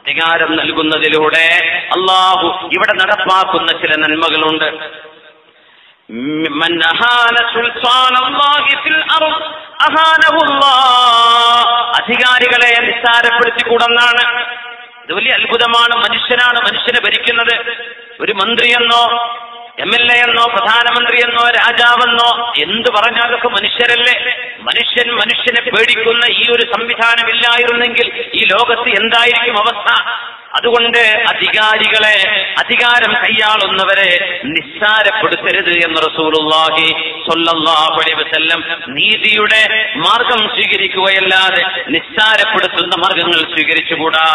അധികാരം നൽകുന്നതിലൂടെ അള്ളാഹു ഇവിടെ നടപ്പാക്കുന്ന ചില നന്മകളുണ്ട് من أهان سلطان الله في الأرض أهانه الله അധികാരികളെ നിസ്സാരപ്പെടുത്തിക്കൂടെന്നാണ് ഇത് വലിയ അത്ഭുതമാണ് മനുഷ്യനാണ് മനുഷ്യനെ ഭരിക്കുന്നത് ഒരു മന്ത്രിയെന്നോ എം എൽ എ എന്നോ പ്രധാനമന്ത്രിയെന്നോ രാജാവെന്നോ എന്ത് പറഞ്ഞാലൊക്കെ മനുഷ്യരല്ലേ? മനുഷ്യൻ മനുഷ്യനെ പേടിക്കുന്ന ഈ ഒരു സംവിധാനമില്ലായിരുന്നെങ്കിൽ ഈ ലോകത്ത് എന്തായിരിക്കും അവസ്ഥ? അതുകൊണ്ട് അധികാരികളെ അധികാരം കൈയാളുന്നവരെ നിസ്സാരപ്പെടുത്തരുത് എന്ന് റസൂലുള്ളാഹി സ്വല്ലല്ലാഹു അലൈഹി വസല്ലം നീതിയുടെ മാർഗം സ്വീകരിക്കുകയല്ലാതെ നിസ്സാരപ്പെടുത്തുന്ന മാർഗങ്ങൾ സ്വീകരിച്ചുകൂടാ?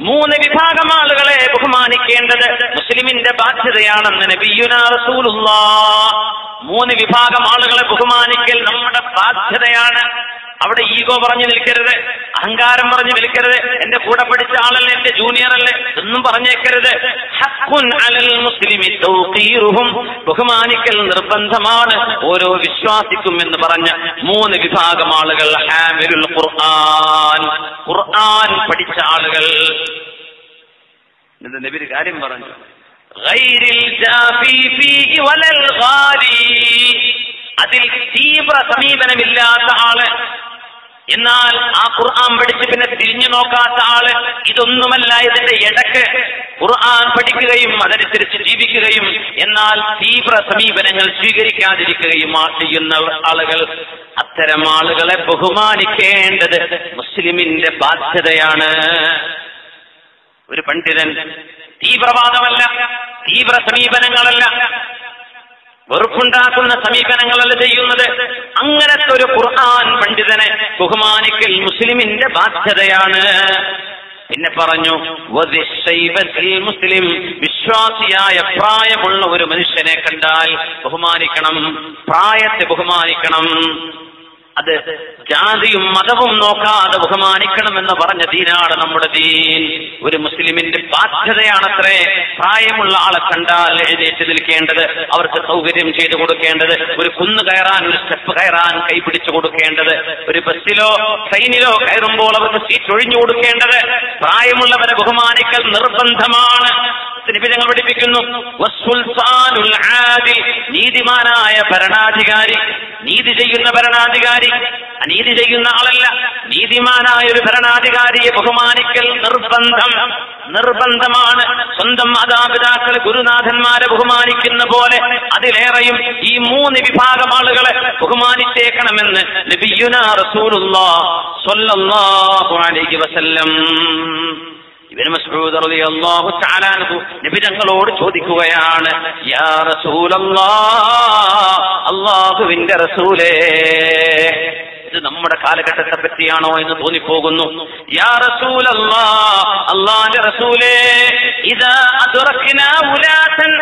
മൂന്ന് വിഭാഗം ആളുകളെ ബഹുമാനിക്കേണ്ടത് മുസ്ലിമിന്റെ ബാധ്യതയാണെന്ന് നബിയുന റസൂലുള്ള. മൂന്ന് വിഭാഗം ആളുകളെ ബഹുമാനിക്കൽ നമ്മുടെ ബാധ്യതയാണ്. അവിടെ ഈഗോ പറഞ്ഞു നിൽക്കരുത് അഹങ്കാരം പറഞ്ഞു നിൽക്കരുത് എന്റെ കൂടെ പഠിച്ച ആളല്ലേ എന്റെ ജൂനിയർ അല്ലേ? എന്നും പറഞ്ഞേക്കരുത്. ബഹുമാനിക്കൽ നിർബന്ധമാണ് ഓരോ വിശ്വാസിക്കും എന്ന് പറഞ്ഞ മൂന്ന് വിഭാഗം ആളുകൾ. ഹാമിലുൽ ഖുർആൻ. ഖുർആൻ പഠിച്ച ആളുകൾ. നബി കാര്യം പറഞ്ഞു. അതിൽ തീവ്ര സമീപനമില്ലാത്ത ആൾ എന്നാൽ ആ ഖുർആൻ പഠിച്ച് പിന്നെ തിരിഞ്ഞു നോക്കാത്ത ആൾ ഇതൊന്നുമല്ല ഇതിന്റെ ഇടയ്ക്ക് ഖുർആൻ പഠിക്കുകയും അതനുസരിച്ച് ജീവിക്കുകയും എന്നാൽ തീവ്ര സമീപനങ്ങൾ സ്വീകരിക്കാതിരിക്കുകയും ചെയ്യുന്ന ആളുകൾ അത്തരം ആളുകളെ ബഹുമാനിക്കേണ്ടത് മുസ്ലിമിന്റെ ബാധ്യതയാണ്. ഒരു പണ്ഡിതൻ തീവ്രവാദമല്ല തീവ്ര സമീപനങ്ങളല്ല വെറുപ്പുണ്ടാക്കുന്ന സമീപനങ്ങളല്ല ചെയ്യുന്നത്. അങ്ങനത്തെ ഒരു ഖുർആൻ പണ്ഡിതനെ ബഹുമാനിക്കൽ മുസ്ലിമിന്റെ ബാധ്യതയാണ്. പിന്നെ പറഞ്ഞു മുസ്ലിം വിശ്വാസിയായ പ്രായമുള്ള ഒരു മനുഷ്യനെ കണ്ടാൽ ബഹുമാനിക്കണം പ്രായത്തെ ബഹുമാനിക്കണം. അത് ജാതിയും മതവും നോക്കാതെ ബഹുമാനിക്കണം എന്ന് പറഞ്ഞ ദീനാണ് നമ്മുടെ ദീൻ. ഒരു മുസ്ലിമിന്റെ ബാധ്യതയാണത്രേ പ്രായമുള്ള ആളെ കണ്ടാൽ എഴുന്നേറ്റ് നിൽക്കേണ്ടത് അവർക്ക് സൗകര്യം ചെയ്തു കൊടുക്കേണ്ടത് ഒരു കുന്ന് കയറാൻ ഒരു സ്റ്റെപ്പ് കയറാൻ കൈപിടിച്ചു കൊടുക്കേണ്ടത് ഒരു ബസ്സിലോ ട്രെയിനിലോ കയറുമ്പോൾ അവർക്ക് സീറ്റ് ഒഴിഞ്ഞു കൊടുക്കേണ്ടത് പ്രായമുള്ളവരെ ബഹുമാനിക്കൽ നിർബന്ധമാണ്. നിബിധങ്ങൾ പഠിപ്പിക്കുന്നു. നീതിമാനായ ഭരണാധികാരി. നീതി ചെയ്യുന്ന ഭരണാധികാരി. അനീതി ചെയ്യുന്ന ആളല്ല. നീതിമാനായ ഒരു ഭരണാധികാരിയെ ബഹുമാനിക്കൽ നിർബന്ധം. നിർബന്ധമാണ്. സ്വന്തം മാതാപിതാക്കൾ ഗുരുനാഥന്മാരെ ബഹുമാനിക്കുന്ന പോലെ അതിലേറെയും ഈ മൂന്ന് വിഭാഗം ആളുകളെ ബഹുമാനിച്ചേക്കണമെന്ന് നബിയുന റസൂലുള്ള സ്വല്ലല്ലാഹു അലൈഹി വസല്ലം. ഇബ്നു മസ്ഊദ് റളിയല്ലാഹു തആല അൻഹു നബി തങ്ങളോട് ചോദിക്കുകയാണ് യാ റസൂലല്ലാഹ് അല്ലാഹുവിന്റെ റസൂലേ ഇത് നമ്മുടെ കാലഘട്ടത്തെ പറ്റിയാണോ എന്ന് തോന്നിപ്പോകുന്നു. യാ റസൂലല്ലാഹ് അല്ലാഹുവിന്റെ റസൂലേ ഇദാ അദ്റക്നാ ഉലാതൻ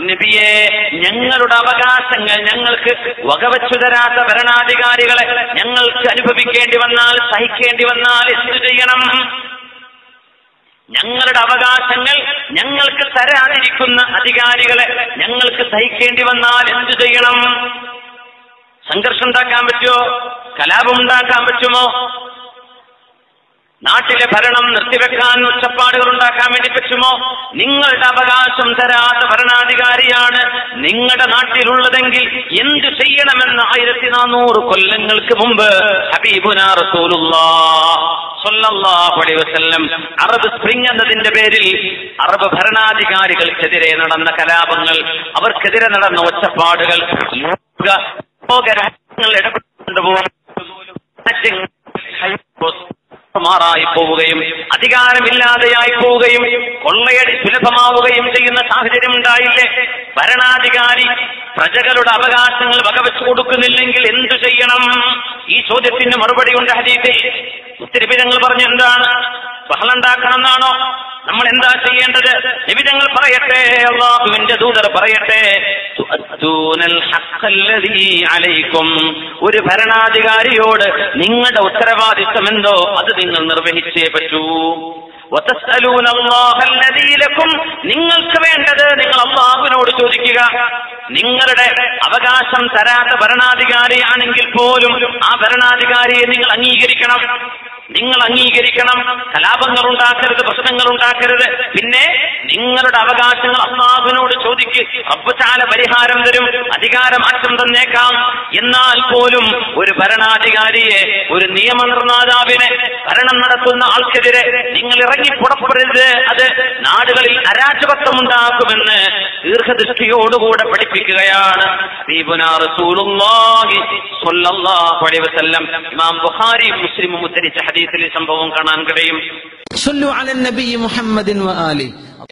നബിയെ ഞങ്ങളുടെ അവകാശങ്ങൾ ഞങ്ങൾക്ക് വകവച്ചു തരാത്ത ഭരണാധികാരികളെ ഞങ്ങൾക്ക് അനുഭവിക്കേണ്ടി വന്നാൽ സഹിക്കേണ്ടി വന്നാൽ എന്തു ചെയ്യണം? ഞങ്ങളുടെ അവകാശങ്ങൾ ഞങ്ങൾക്ക് തരാതിരിക്കുന്ന അധികാരികളെ ഞങ്ങൾക്ക് സഹിക്കേണ്ടി വന്നാൽ എന്തു ചെയ്യണം? സംഘർഷം ഉണ്ടാക്കാൻ പറ്റുമോ? കലാപം ഉണ്ടാക്കാൻ പറ്റുമോ? നാട്ടിലെ ഭരണം നിർത്തിവെക്കാൻ ഒച്ചപ്പാടുകൾ ഉണ്ടാക്കാൻ വേണ്ടി പറ്റുമോ? നിങ്ങളുടെ അവകാശം തരാത്ത ഭരണാധികാരിയാണ് നിങ്ങളുടെ നാട്ടിലുള്ളതെങ്കിൽ എന്ത് ചെയ്യണമെന്ന് ആയിരത്തി നാനൂറ് കൊല്ലങ്ങൾക്ക് മുമ്പ് ഹബീബുന അറബ് സ്പ്രിംഗ് എന്നതിന്റെ പേരിൽ അറബ് ഭരണാധികാരികൾക്കെതിരെ നടന്ന കലാപങ്ങൾ അവർക്കെതിരെ നടന്ന ഒച്ചപ്പാടുകൾ ലോക ലോകരാജ്യങ്ങൾ ഇടപെട്ടുകൊണ്ടുപോകും മാറായി പോവുകയും അധികാരമില്ലാതെയായി പോവുകയും കൊള്ളയടി സുലഭമാവുകയും ചെയ്യുന്ന സാഹചര്യം ഉണ്ടായില്ലേ? ഭരണാധികാരി പ്രജകളുടെ അവകാശങ്ങൾ വകവെച്ചു കൊടുക്കുന്നില്ലെങ്കിൽ എന്തു ചെയ്യണം? ഈ ചോദ്യത്തിന് മറുപടി ഉണ്ട് ഹദീസെ ഒത്തിരി പേരങ്ങൾ പറഞ്ഞു എന്താണ്? ബഹളുണ്ടാക്കണം എന്നാണോ നമ്മൾ എന്താ ചെയ്യേണ്ടത്? നിബിതങ്ങൾ പറയട്ടെ അള്ളാഹുവിന്റെ ദൂതർ പറയട്ടെ. ഒരു ഭരണാധികാരിയോട് നിങ്ങളുടെ ഉത്തരവാദിത്വം എന്തോ അത് നിങ്ങൾ നിർവഹിച്ചേ പറ്റൂ. നിങ്ങൾക്ക് വേണ്ടത് നിങ്ങൾ അള്ളാഹുവിനോട് ചോദിക്കുക. നിങ്ങളുടെ അവകാശം തരാത്ത ഭരണാധികാരിയാണെങ്കിൽ പോലും ആ ഭരണാധികാരിയെ നിങ്ങൾ അംഗീകരിക്കണം. നിങ്ങൾ അംഗീകരിക്കണം. കലാപങ്ങൾ ഉണ്ടാക്കരുത് പ്രശ്നങ്ങൾ ഉണ്ടാക്കരുത്. പിന്നെ നിങ്ങളുടെ അവകാശങ്ങൾ അള്ളാഹുവിനോട് ചോദിക്ക്. അബ്ബുചാല പരിഹാരം തരും അധികാരമാറ്റം തന്നേക്കാം. എന്നാൽ പോലും ഒരു ഭരണാധികാരിയെ ഒരു നിയമനിർമ്മാതാവിനെ ഭരണം നടത്തുന്ന ആൾക്കെതിരെ നിങ്ങൾ ഇറങ്ങി പുറപ്പെടരുത്. അത് നാടുകളിൽ അരാജകത്വം ഉണ്ടാക്കുമെന്ന് ദീർഘദൃഷ്ടിയോടുകൂടെ പഠിപ്പിക്കുകയാണ്. ഇമാം മുസ്ലിമും ഉദ്ധരിച്ച ഹദീസിലെ സംഭവം കാണാൻ കഴിയും.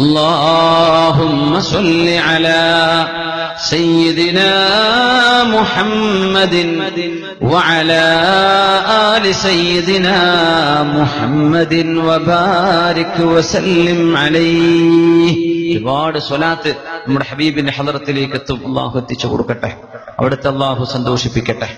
اللهم صل على سيدنا محمد وعلى آل سيدنا محمد وبارك وسلم عليه ഒരുപാട് സ്വലാത്ത് നമ്മുടെ ഹബീബിന്റെ ഹലറത്തിലേക്ക് എത്തും അള്ളാഹു എത്തിച്ചു കൊടുക്കട്ടെ അവിടുത്തെ അള്ളാഹു സന്തോഷിപ്പിക്കട്ടെ